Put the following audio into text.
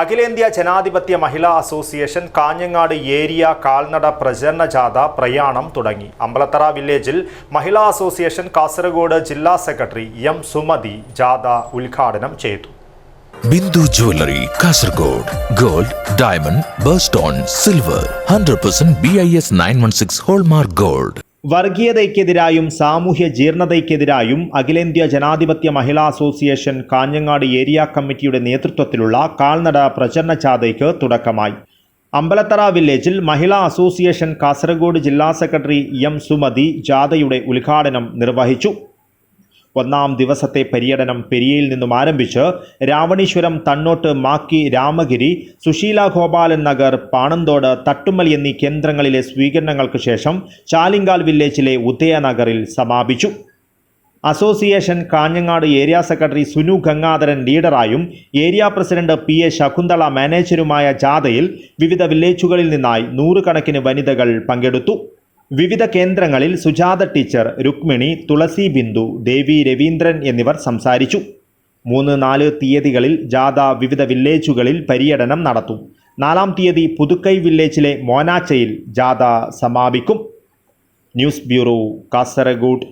അഖിലേന്ത്യാ ജനാധിപത്യ മഹിളാ association Kanhangad area കാൽനട പ്രചരണ ജാഥ പ്രയാണം തുടങ്ങി. അമ്പലത്തറ വില്ലേജിൽ മഹിളാ അസോസിയേഷൻ കാസർഗോഡ് ജില്ലാ സെക്രട്ടറി എം സുമതി ജാഥ ഉദ്ഘാടനം ചെയ്തു. Bindu jewellery Kasaragod gold diamond birthstone silver hundred percent B I S nine one six hallmark gold. വർഗീയതയ്ക്കെതിരായും സാമൂഹ്യ ജീർണതയ്ക്കെതിരായും അഖിലേന്ത്യാ ജനാധിപത്യ മഹിളാ അസോസിയേഷൻ കാഞ്ഞങ്ങാട് ഏരിയ കമ്മിറ്റിയുടെ നേതൃത്വത്തിലുള്ള കാൽനട പ്രചരണ ജാഥയ്ക്ക് തുടക്കമായി. അമ്പലത്തറ വില്ലേജിൽ മഹിളാ അസോസിയേഷൻ കാസർഗോഡ് ജില്ലാ സെക്രട്ടറി എം സുമതി ജാഥയുടെ ഉദ്ഘാടനം നിർവഹിച്ചു. ഒന്നാം ദിവസത്തെ പര്യടനം പെരിയയിൽ നിന്നും ആരംഭിച്ച് രാവണീശ്വരം തണ്ണോട്ട് മാക്കി രാമഗിരി സുശീല ഗോപാലൻ നഗർ പാണന്തോട് തട്ടുമ്മൽ എന്നീ കേന്ദ്രങ്ങളിലെ സ്വീകരണങ്ങൾക്ക് ശേഷം ചാലിങ്കാൽ വില്ലേജിലെ ഉദയനഗറിൽ സമാപിച്ചു. Association Kanhangad area secretary Sunu Gangadharan ലീഡറായും area president P A Shakunthala മാനേജരുമായ ജാഥയിൽ വിവിധ വില്ലേജുകളിൽ നിന്നായി നൂറുകണക്കിന് വനിതകൾ പങ്കെടുത്തു. വിവിധ കേന്ദ്രങ്ങളിൽ സുജാത ടീച്ചർ രുക്മിണി തുളസി ബിന്ദു ദേവി രവീന്ദ്രൻ എന്നിവർ സംസാരിച്ചു. മൂന്ന് നാല് തീയതികളിൽ ജാഥ വിവിധ വില്ലേജുകളിൽ പര്യടനം നടത്തും. നാലാം തീയതി പുതുക്കൈ വില്ലേജിലെ മോനാച്ചയിൽ ജാഥ സമാപിക്കും. News bureau Kasaragod.